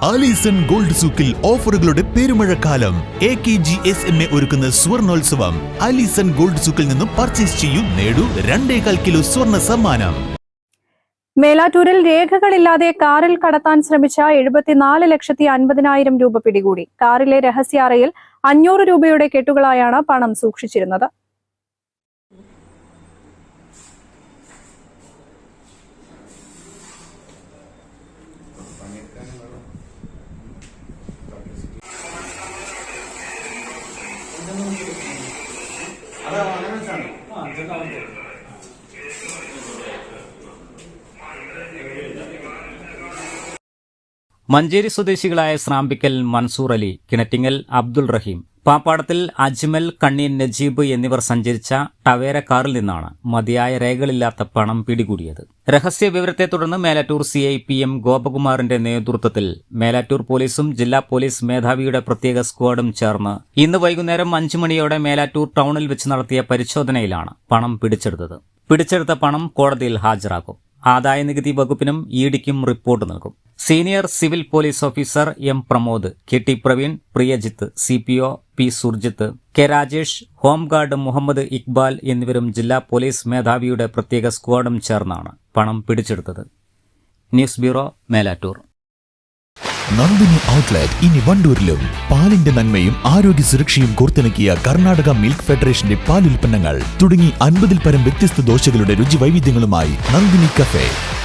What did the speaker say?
Alison gold സൂക്കിൽ ഓഫറുകളുടെ പെരുമഴക്കാലം. A K G S M A ഒരുക്കുന്ന സ്വർണോത്സവം. ആലീസൺ ഗോൾഡ് സൂക്കിൽ നിന്നും പർച്ചേസ് ചെയ്യൂ നേടൂ രണ്ടേകാൽ കിലോ സ്വർണ സമ്മാനം. മേലാറ്റൂരിൽ രേഖകളില്ലാതെ കാറിൽ കടത്താൻ ശ്രമിച്ച എഴുപത്തിനാല് ലക്ഷത്തി അൻപതിനായിരം രൂപ പിടികൂടി. കാറിലെ രഹസ്യാറയിൽ അഞ്ഞൂറ് രൂപയുടെ കെട്ടുകളായാണ് പണം സൂക്ഷിച്ചിരുന്നത്. മഞ്ചേരി സ്വദേശികളായ സ്രാമ്പിക്കൽ മൻസൂർ അലി കിണറ്റിങ്ങൽ അബ്ദുൾ റഹീം പാപ്പാടത്തിൽ അജ്മൽ കണ്ണീൻ നജീബ് എന്നിവർ സഞ്ചരിച്ച ടവേര കാറിൽ നിന്നാണ് മതിയായ രേഖകളില്ലാത്ത പണം പിടികൂടിയത്. രഹസ്യ വിവരത്തെ തുടർന്ന് Melattur C I P M ഗോപകുമാറിന്റെ നേതൃത്വത്തിൽ മേലാറ്റൂർ പോലീസും ജില്ലാ പോലീസ് മേധാവിയുടെ പ്രത്യേക സ്ക്വാഡും ചേർന്ന് ഇന്ന് വൈകുന്നേരം അഞ്ചു മണിയോടെ മേലാറ്റൂർ ടൗണിൽ വെച്ച് നടത്തിയ പരിശോധനയിലാണ് പണം പിടിച്ചെടുത്തത്. പിടിച്ചെടുത്ത പണം കോടതിയിൽ ഹാജരാക്കും. ആദായനികുതി വകുപ്പിനും ഇഡിക്കും റിപ്പോർട്ട് നൽകും. Senior civil police officer M Pramod K T Praveen Priyajith C P O P Surjith K Rajesh home guard Muhammad Iqbal എന്നിവരും ജില്ലാ പോലീസ് മേധാവിയുടെ പ്രത്യേക സ്ക്വാഡും ചേർന്നാണ് പണം പിടിച്ചെടുത്തത്. News bureau Melattur. Nandini outlet ഇനി വണ്ടൂരിലും. പാലിന്റെ നന്മയും ആരോഗ്യ സുരക്ഷയും കോർത്തിണക്കിയ കർണാടക മിൽക്ക് ഫെഡറേഷന്റെ പാൽ ഉൽപ്പന്നങ്ങൾ തുടങ്ങി അൻപതിൽ പരം വ്യത്യസ്ത ദോശകളുടെ രുചി വൈവിധ്യങ്ങളുമായി നന്ദിനി കഫേ.